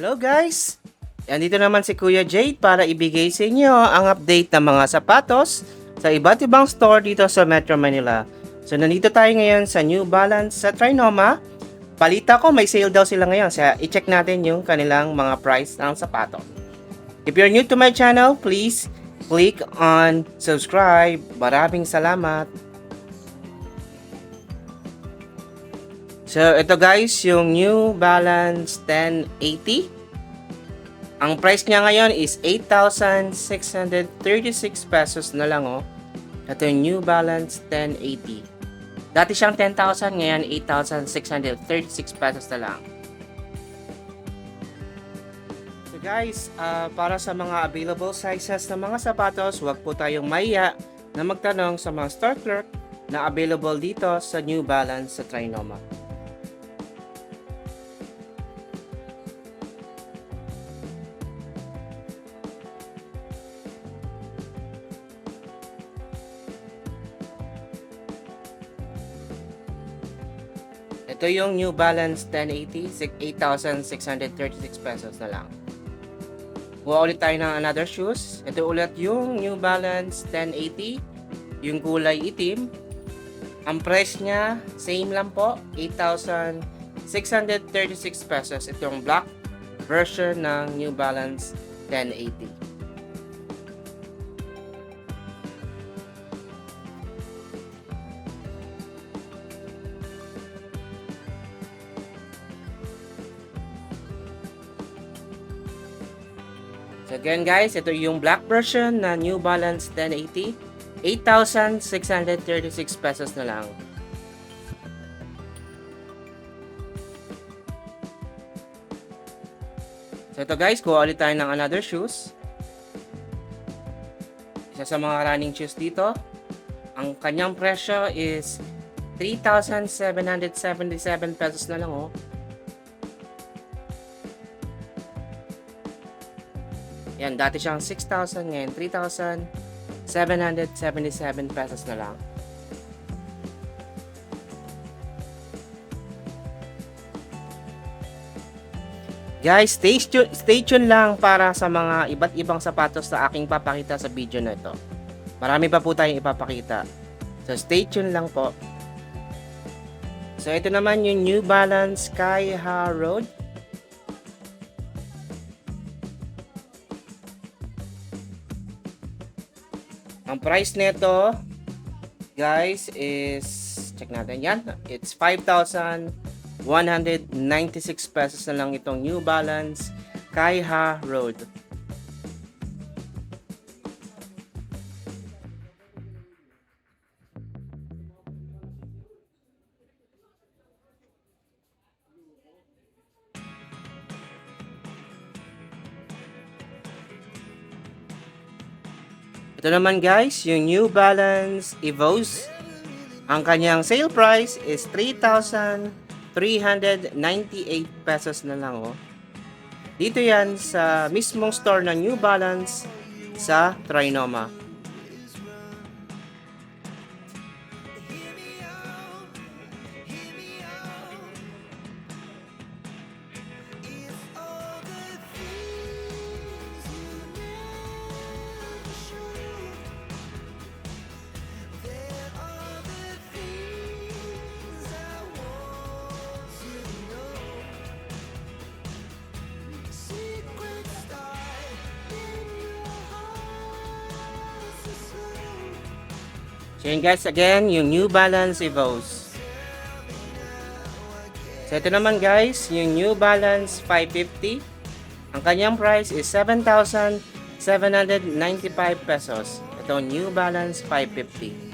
Hello guys! Andito naman si Kuya Jade para ibigay sa inyo ang update ng mga sapatos sa iba't ibang store dito sa Metro Manila. So nandito tayo ngayon sa New Balance sa Trinoma. Balita ko may sale daw sila ngayon. Kaya i-check natin yung kanilang mga price ng sapato. If you're new to my channel, please click on subscribe. Maraming salamat. So, ito guys, yung New Balance 1080. Ang price niya ngayon is 8,636 pesos na lang oh. Ito yung New Balance 1080. Dati siyang 10,000, ngayon 8,636 pesos na lang. So guys, ah, para sa mga available sizes ng mga sapatos, huwag po tayong maiya na magtanong sa mga store clerk na available dito sa New Balance sa Trinoma. Ito yung New Balance 1080, sik- 8,636 pesos na lang. Kuha ulit tayo ng another shoes. Ito ulit yung New Balance 1080, yung kulay itim. Ang price niya, same lang po, 8,636 pesos. Ito yung black version ng New Balance 1080. So again guys, ito yung black version na New Balance 1080. 8,636 pesos na lang. So ito guys, kuha ulit tayo ng another shoes. Isa sa mga running shoes dito. Ang kanyang presyo is 3,777 pesos na lang oh. Yan, dati siyang 6,000, ngayon 3,777 pesos na lang. Guys, stay, tu- stay tuned lang para sa mga iba't ibang sapatos na aking papakita sa video na ito. Marami pa po tayong ipapakita. So, stay tuned lang po. So, ito naman yung New Balance Sky Ha Road. Ang price nito, guys, is check natin yan. It's 5,196 pesos na lang itong New Balance Kaiha Road. Ito naman guys, yung New Balance Evos. Ang kanyang sale price is 3,398 pesos na lang oh. Dito yan sa mismong store ng New Balance sa Trinoma. So yun guys, again, yung New Balance Evos. So ito naman guys, yung New Balance 550. Ang kanyang price is 7,795 pesos. Ito New Balance 550.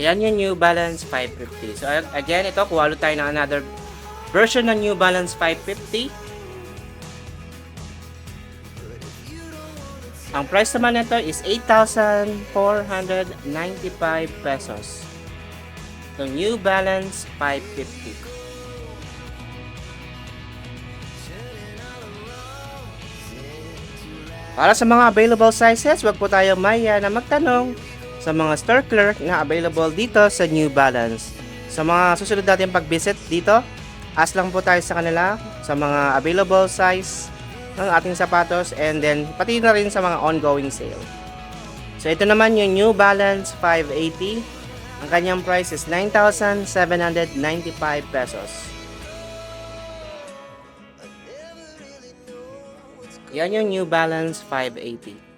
Ayan yung New Balance 550. So again, ito, kuha ulit tayo ng another version ng New Balance 550. Ang price naman nito is 8,495 pesos. So, New Balance 550. Para sa mga available sizes, wag po tayo maya na magtanong sa mga store clerk na available dito sa New Balance. Sa mga susunod natin pag-visit dito, ask lang po tayo sa kanila sa mga available size ng ating sapatos and then pati na rin sa mga ongoing sale. So ito naman yung New Balance 580. Ang kanyang price is 9,795 pesos. Yan yung New Balance 580.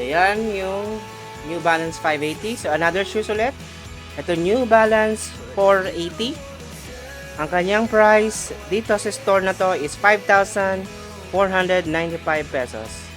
So yan yung New Balance 580. So another shoes ulit. Ito New Balance 480. Ang kanyang price dito sa store na to is 5,495 pesos.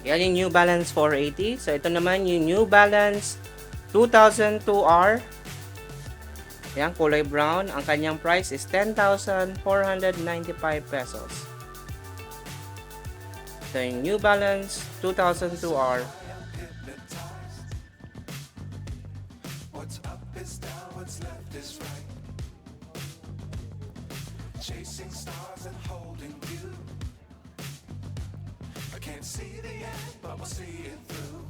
Yan yung New Balance 480. So, ito naman yung New Balance 2002R. Yan, kulay brown. Ang kanyang price is 10,495 pesos. So, yung New Balance 2002R. What's up is down, what's left is right. Chasing stars and holding you. Can't see the end, but we'll see it through.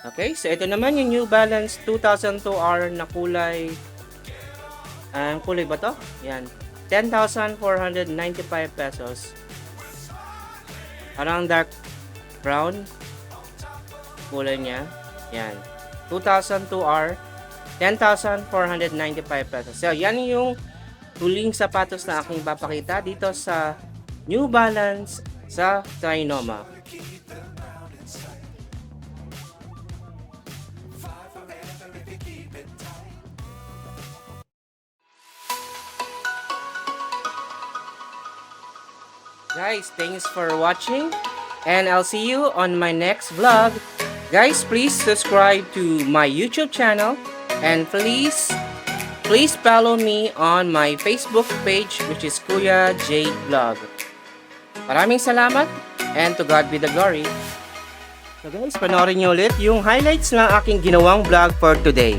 Okay, so ito naman yung New Balance 2002R na kulay ang kulay ba to? Yan. 10,495 pesos. Parang dark brown kulay niya. Yan. 2002R 10,495 pesos. So, yan yung huling sapatos na aking papakita dito sa New Balance sa Trinoma. Guys, thanks for watching and I'll see you on my next vlog. Guys, please subscribe to my YouTube channel and please please follow me on my Facebook page which is Kuya J Vlog. Maraming salamat and to God be the glory. So guys, panoorin niyo ulit yung highlights ng aking ginawang vlog for today.